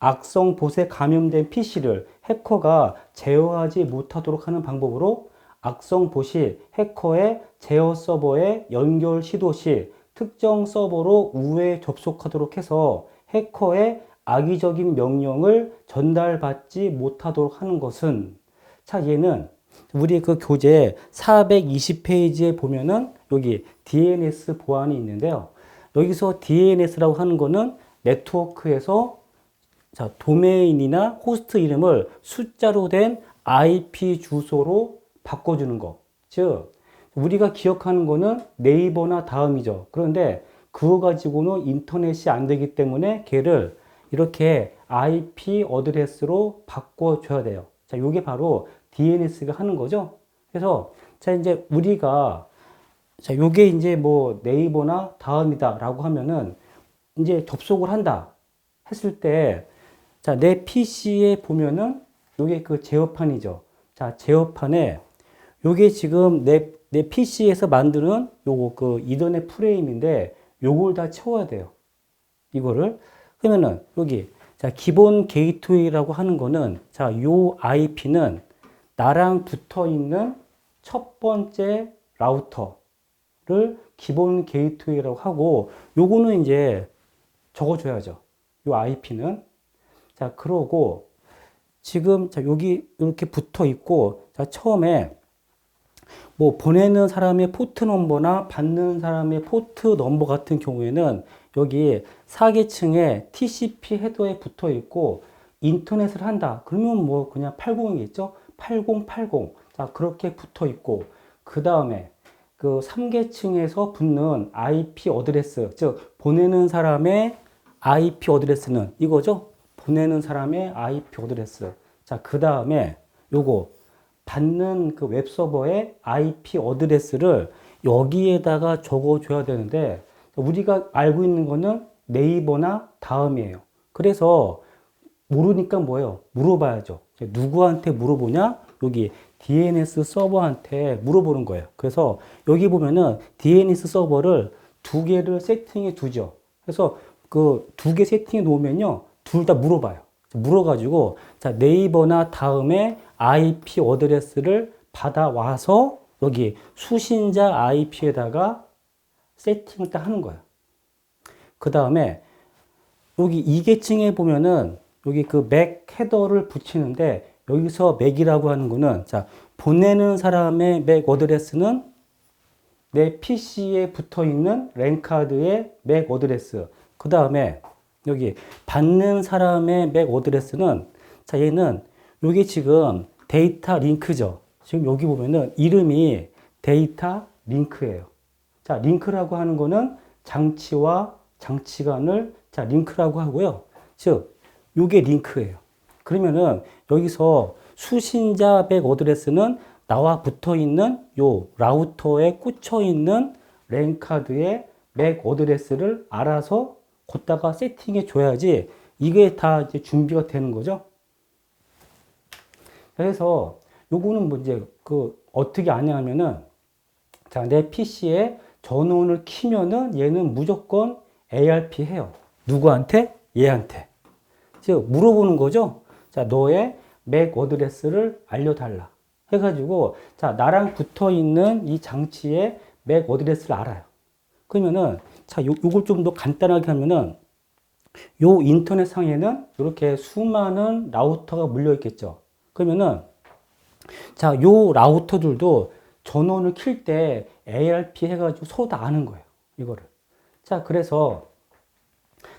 악성 봇에 감염된 PC를 해커가 제어하지 못하도록 하는 방법으로 악성 봇이 해커의 제어 서버에 연결 시도 시 특정 서버로 우회 접속하도록 해서 해커의 악의적인 명령을 전달받지 못하도록 하는 것은 자 얘는 우리 그 교재 420페이지에 보면은 여기 DNS 보안이 있는데요. 여기서 DNS라고 하는 거는 네트워크에서 자, 도메인이나 호스트 이름을 숫자로 된 IP 주소로 바꿔주는 거. 즉, 우리가 기억하는 거는 네이버나 다음이죠. 그런데 그거 가지고는 인터넷이 안 되기 때문에 걔를 이렇게 IP 어드레스로 바꿔줘야 돼요. 자, 요게 바로 DNS가 하는 거죠. 그래서, 자, 이제 우리가, 자, 요게 이제 뭐 네이버나 다음이다라고 하면은 이제 접속을 한다 했을 때, 자, 내 PC에 보면은 요게 그 제어판이죠. 자, 제어판에 요게 지금 내, 내 PC에서 만드는 요거 그 이더넷 프레임인데 요걸 다 채워야 돼요. 이거를. 그러면은 여기 자, 기본 게이트웨이라고 하는 거는 자, 요 IP는 나랑 붙어 있는 첫 번째 라우터를 기본 게이트웨이라고 하고 요거는 이제 적어 줘야죠. 요 IP는 자, 그러고 지금 자, 여기 이렇게 붙어 있고 자, 처음에 뭐 보내는 사람의 포트 넘버나 받는 사람의 포트 넘버 같은 경우에는 여기 사계층에 TCP 헤더에 붙어 있고 인터넷을 한다. 그러면 뭐 그냥 80이겠죠? 8080. 자, 그렇게 붙어 있고 그 다음에 그 3계층에서 붙는 IP 어드레스, 즉 보내는 사람의 IP 어드레스는 이거죠? 보내는 사람의 IP 어드레스. 자, 그 다음에 요거 받는 그 웹서버의 IP 어드레스를 여기에다가 적어줘야 되는데 우리가 알고 있는 거는 네이버나 다음이에요. 그래서 모르니까 뭐예요? 물어봐야죠. 누구한테 물어보냐? 여기 DNS 서버한테 물어보는 거예요. 그래서 여기 보면은 DNS 서버를 두 개를 세팅해 두죠. 그래서 그 두 개 세팅해 놓으면요. 둘 다 물어봐요. 물어가지고 자 네이버나 다음에 IP 어드레스를 받아와서 여기 수신자 IP에다가 세팅을 딱 하는 거예요. 그 다음에 여기 2계층에 보면은 여기 그 맥 헤더를 붙이는데 여기서 맥이라고 하는 거는 자 보내는 사람의 맥 어드레스는 내 PC에 붙어 있는 랜카드의 맥 어드레스. 그 다음에 여기 받는 사람의 맥 어드레스는 자 얘는 여기 지금 데이터 링크죠. 지금 여기 보면은 이름이 데이터 링크예요. 자, 링크라고 하는 거는 장치와 장치 간을 자, 링크라고 하고요. 즉, 요게 링크예요. 그러면은 여기서 수신자 백 어드레스는 나와 붙어 있는 요 라우터에 꽂혀 있는 랜 카드의 맥 어드레스를 알아서 걷다가 세팅해 줘야지 이게 다 이제 준비가 되는 거죠. 그래서 요거는 뭐 이제 그 어떻게 아냐면은 자, 내 PC에 전원을 키면은 얘는 무조건 ARP 해요. 누구한테? 얘한테. 즉 물어보는 거죠. 자, 너의 맥 어드레스를 알려달라. 해가지고 자 나랑 붙어 있는 이 장치의 맥 어드레스를 알아요. 그러면은 자 요, 요걸 좀 더 간단하게 하면은 요 인터넷 상에는 이렇게 수많은 라우터가 물려 있겠죠. 그러면은 자 요 라우터들도 전원을 킬 때 ARP 해가지고 서로 다 아는 거예요. 이거를. 자 그래서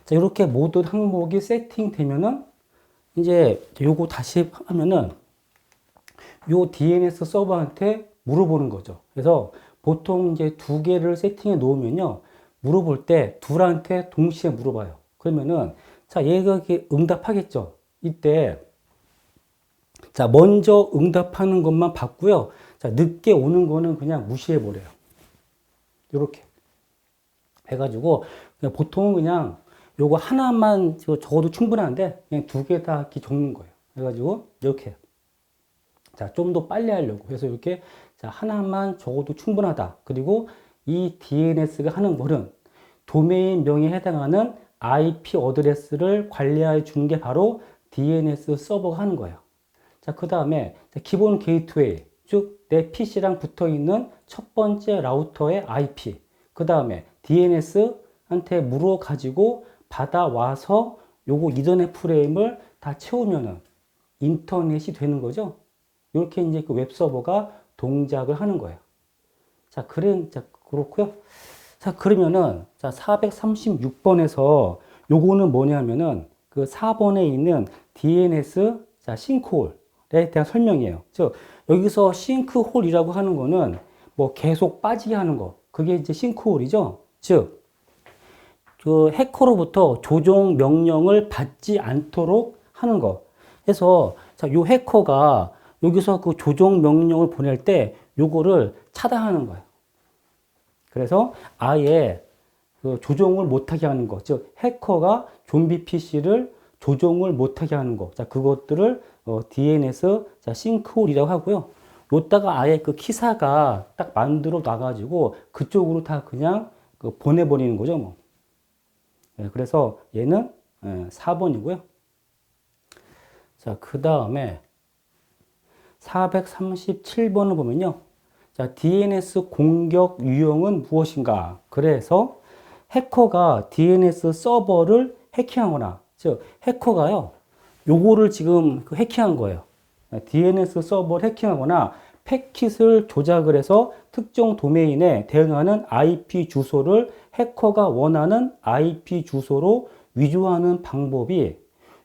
자 이렇게 모든 항목이 세팅되면은 이제 요거 다시 하면은 요 DNS 서버한테 물어보는 거죠. 그래서 보통 이제 두 개를 세팅해 놓으면요. 물어볼 때 둘한테 동시에 물어봐요. 그러면은 자, 얘가 응답하겠죠. 이때 자, 먼저 응답하는 것만 받고요. 자, 늦게 오는 거는 그냥 무시해 버려요. 이렇게 해가지고 그냥 보통은 그냥 요거 하나만 적어도 충분한데 그냥 두 개 다 이렇게 적는 거예요. 그래가지고 이렇게 자, 좀 더 빨리 하려고. 그래서 이렇게 자, 하나만 적어도 충분하다. 그리고 이 DNS가 하는 말은 도메인 명에 해당하는 IP 어드레스를 관리해 주는 게 바로 DNS 서버가 하는 거예요. 자, 그 다음에 기본 게이트웨이, 즉 내 PC랑 붙어 있는 첫 번째 라우터의 IP. 그 다음에 DNS한테 물어 가지고 받아와서 요거 이더넷 프레임을 다 채우면은 인터넷이 되는 거죠. 이렇게 이제 그 웹서버가 동작을 하는 거예요. 자, 그래, 자, 그렇고요. 자, 그러면은, 자, 436번에서 요거는 뭐냐면은 그 4번에 있는 DNS, 자, 싱크홀에 대한 설명이에요. 즉, 여기서 싱크홀이라고 하는 거는 뭐 계속 빠지게 하는 거. 그게 이제 싱크홀이죠. 즉, 그 해커로부터 조종 명령을 받지 않도록 하는 거. 해서, 자, 요 해커가 여기서 그 조종 명령을 보낼 때 요거를 차단하는 거예요. 그래서 아예 그 조종을 못하게 하는 것, 즉 해커가 좀비 PC를 조종을 못하게 하는 것, 자 그것들을 어, DNS 자 싱크홀이라고 하고요. 요다가 아예 그 키사가 딱 만들어 놔가지고 그쪽으로 다 그냥 그 보내버리는 거죠, 뭐. 네, 그래서 얘는 예, 4번이고요. 자, 그 다음에 437번을 보면요. 자, DNS 공격 유형은 무엇인가? 그래서 해커가 DNS 서버를 해킹하거나, 즉, 해커가요, 요거를 지금 그 해킹한 거예요. DNS 서버를 해킹하거나 패킷을 조작을 해서 특정 도메인에 대응하는 IP 주소를 해커가 원하는 IP 주소로 위조하는 방법이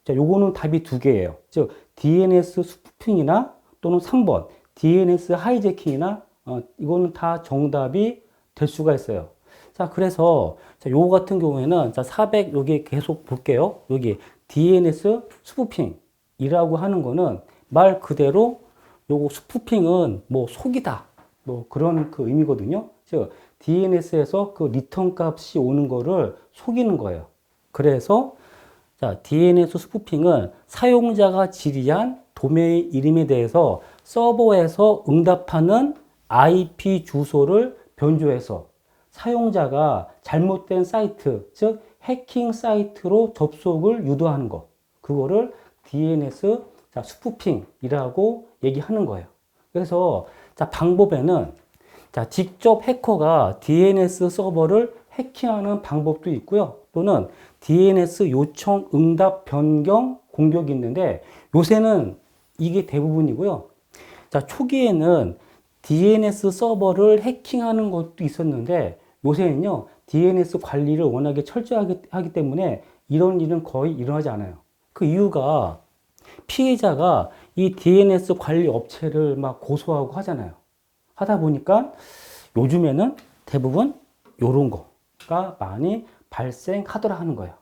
자, 요거는 답이 두 개예요. 즉 DNS 스푸핑이나 또는 3번 DNS 하이제킹이나 어, 이거는 다 정답이 될 수가 있어요. 자, 그래서 자, 요거 같은 경우에는 자, 400 여기 계속 볼게요. 여기 DNS 스푸핑이라고 하는 거는 말 그대로 요거 스푸핑은 뭐 속이다. 뭐 그런 그 의미거든요. 즉 DNS에서 그 리턴 값이 오는 거를 속이는 거예요. 그래서 자, DNS 스푸핑은 사용자가 질의한 도메인 이름에 대해서 서버에서 응답하는 IP 주소를 변조해서 사용자가 잘못된 사이트, 즉 해킹 사이트로 접속을 유도하는 것. 그거를 DNS 자, 스푸핑이라고 얘기하는 거예요. 그래서 자, 방법에는 자, 직접 해커가 DNS 서버를 해킹하는 방법도 있고요. 또는 DNS 요청 응답 변경 공격이 있는데 요새는 이게 대부분이고요. 자, 초기에는 DNS 서버를 해킹하는 것도 있었는데 요새는요, DNS 관리를 워낙에 철저하게 하기 때문에 이런 일은 거의 일어나지 않아요. 그 이유가 피해자가 이 DNS 관리 업체를 막 고소하고 하잖아요. 하다 보니까 요즘에는 대부분 요런 거가 많이 발생하더라 하는 거예요.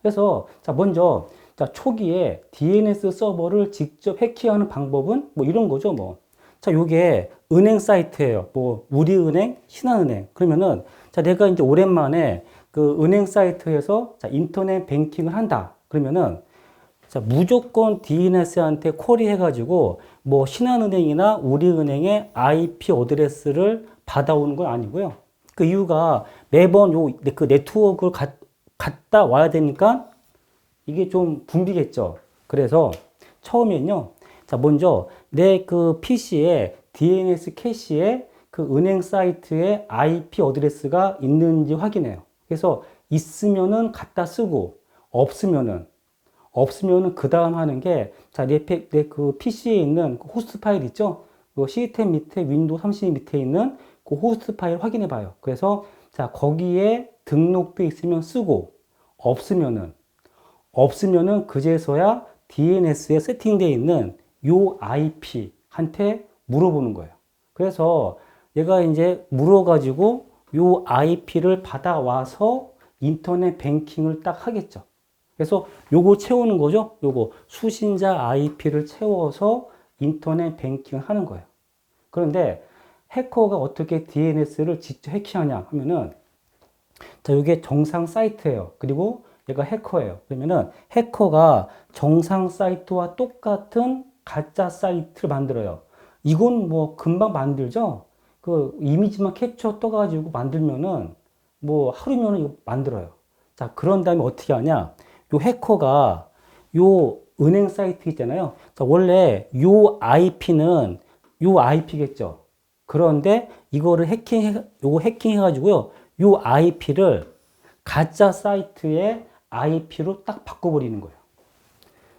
그래서 자 먼저 자 초기에 DNS 서버를 직접 해킹하는 방법은 뭐 이런 거죠 뭐. 자 요게 은행 사이트예요. 뭐 우리은행, 신한은행. 그러면은 자 내가 이제 오랜만에 그 은행 사이트에서 자 인터넷 뱅킹을 한다. 그러면은 자 무조건 DNS한테 콜이 해가지고 뭐 신한은행이나 우리은행의 IP 어드레스를 받아오는 건 아니고요. 그 이유가 매번 요 그 네트워크를 가, 갔다 와야 되니까 이게 좀 붐비겠죠. 그래서 처음엔요. 자, 먼저 내 그 PC에 DNS 캐시에 그 은행 사이트에 IP 어드레스가 있는지 확인해요. 그래서 있으면은 갖다 쓰고 없으면은 없으면은 그 다음 하는 게 자, 내, 내그 PC에 있는 그 호스트 파일 있죠? 그 시스템 밑에 윈도우 30 밑에 있는 그 호스트 파일 확인해 봐요. 그래서 자, 거기에 등록돼 있으면 쓰고 없으면은 없으면은 그제서야 DNS에 세팅되어 있는 요 IP한테 물어보는 거예요. 그래서 얘가 이제 물어가지고 요 IP를 받아와서 인터넷 뱅킹을 딱 하겠죠. 그래서 요거 채우는 거죠. 요거 수신자 IP를 채워서 인터넷 뱅킹을 하는 거예요. 그런데 해커가 어떻게 DNS를 직접 해킹하냐 하면은 자, 이게 정상 사이트예요. 그리고 얘가 해커예요. 그러면은 해커가 정상 사이트와 똑같은 가짜 사이트를 만들어요. 이건 뭐 금방 만들죠? 그 이미지만 캡처 떠가지고 만들면은 뭐 하루면은 이거 만들어요. 자, 자, 그런 다음에 어떻게 하냐? 요 해커가 요 은행 사이트 있잖아요. 자, 원래 요 IP는 요 IP겠죠. 그런데 이거를 해킹, 요거 해킹 해가지고요. 요 IP를 가짜 사이트의 IP로 딱 바꿔버리는 거예요.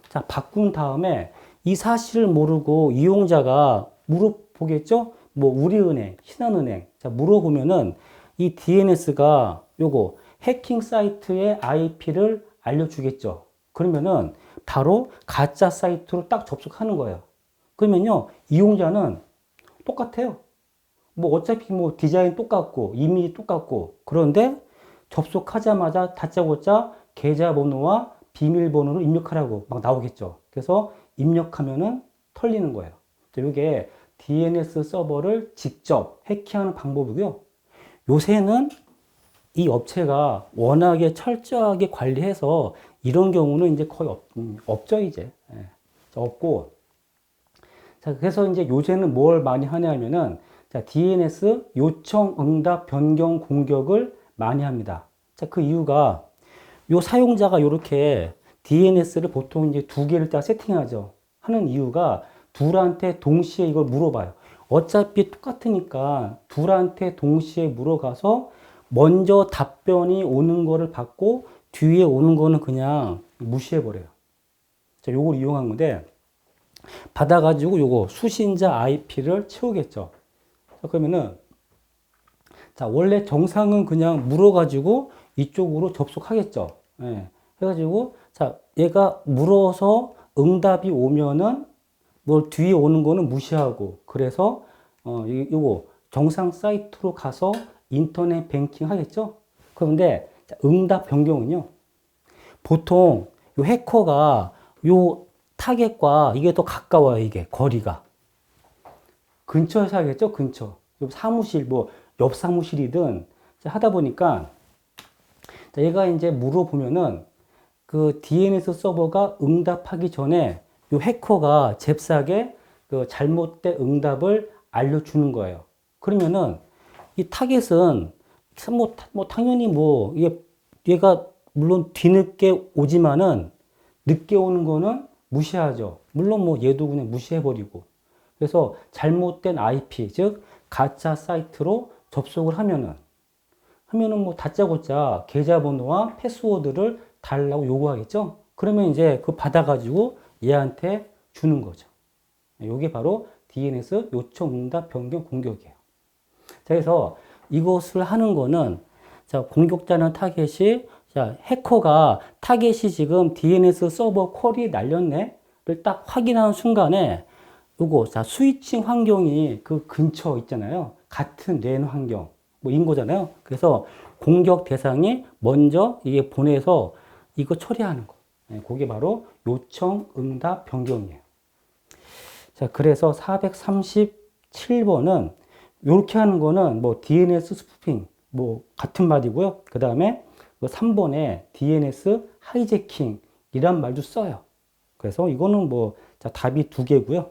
자, 바꾼 다음에 이 사실을 모르고 이용자가 물어보겠죠? 뭐, 우리은행, 신한은행. 자, 물어보면은 이 DNS가 요거 해킹 사이트의 IP를 알려주겠죠. 그러면은 바로 가짜 사이트로 딱 접속하는 거예요. 그러면요, 이용자는 똑같아요. 뭐 어차피 뭐 디자인 똑같고 이미지 똑같고 그런데 접속하자마자 다짜고짜 계좌번호와 비밀번호를 입력하라고 막 나오겠죠. 그래서 입력하면은 털리는 거예요. 이게 DNS 서버를 직접 해킹하는 방법이고요. 요새는 이 업체가 워낙에 철저하게 관리해서 이런 경우는 이제 거의 없, 음, 없죠, 이제. 예, 없고. 자, 그래서 이제 요새는 뭘 많이 하냐면은 자, DNS 요청 응답 변경 공격을 많이 합니다. 자, 그 이유가 요 사용자가 이렇게 DNS를 보통 이제 두 개를 딱 세팅하죠. 하는 이유가 둘한테 동시에 이걸 물어봐요. 어차피 똑같으니까 둘한테 동시에 물어가서 먼저 답변이 오는 거를 받고 뒤에 오는 거는 그냥 무시해버려요. 자, 요걸 이용한 건데, 받아가지고 요거 수신자 IP를 채우겠죠. 자, 그러면은, 자, 원래 정상은 그냥 물어가지고 이쪽으로 접속하겠죠. 예. 해가지고, 자, 얘가 물어서 응답이 오면은 뭐 뒤에 오는 거는 무시하고, 그래서, 어, 이- 요거 정상 사이트로 가서 인터넷 뱅킹 하겠죠? 그런데 자, 응답 변경은요. 보통 요 해커가 요 타겟과 이게 더 가까워요, 이게 거리가. 근처에서 하겠죠, 근처. 요 사무실 뭐 옆 사무실이든 자, 하다 보니까 자, 얘가 이제 물어보면은 그 DNS 서버가 응답하기 전에 요 해커가 잽싸게 그 잘못된 응답을 알려주는 거예요. 그러면은 이 타겟은 참 뭐, 타- 뭐 당연히 뭐 이게 얘가 물론 뒤늦게 오지만은 늦게 오는 거는 무시하죠. 물론 뭐 얘도 그냥 무시해버리고. 그래서 잘못된 IP, 즉 가짜 사이트로 접속을 하면은 하면은 뭐 다짜고짜 계좌번호와 패스워드를 달라고 요구하겠죠. 그러면 이제 그 받아가지고 얘한테 주는 거죠. 이게 바로 DNS 요청 응답 변경 공격이에요. 자, 그래서 이것을 하는 거는 자, 공격자는 타겟이 자, 해커가 타겟이 지금 DNS 서버 콜이 날렸네를 딱 확인하는 순간에 요거 자, 스위칭 환경이 그 근처 있잖아요. 같은 랜 환경 뭐인 거잖아요. 그래서 공격 대상이 먼저 이게 보내서 이거 처리하는 거. 네, 그게 바로 요청 응답 변경이에요. 자, 그래서 437번은 이렇게 하는 거는 뭐 DNS 스푸핑 뭐 같은 말이고요. 그 다음에 3번에 DNS 하이제킹 이란 말도 써요. 그래서 이거는 뭐 자, 답이 두 개고요.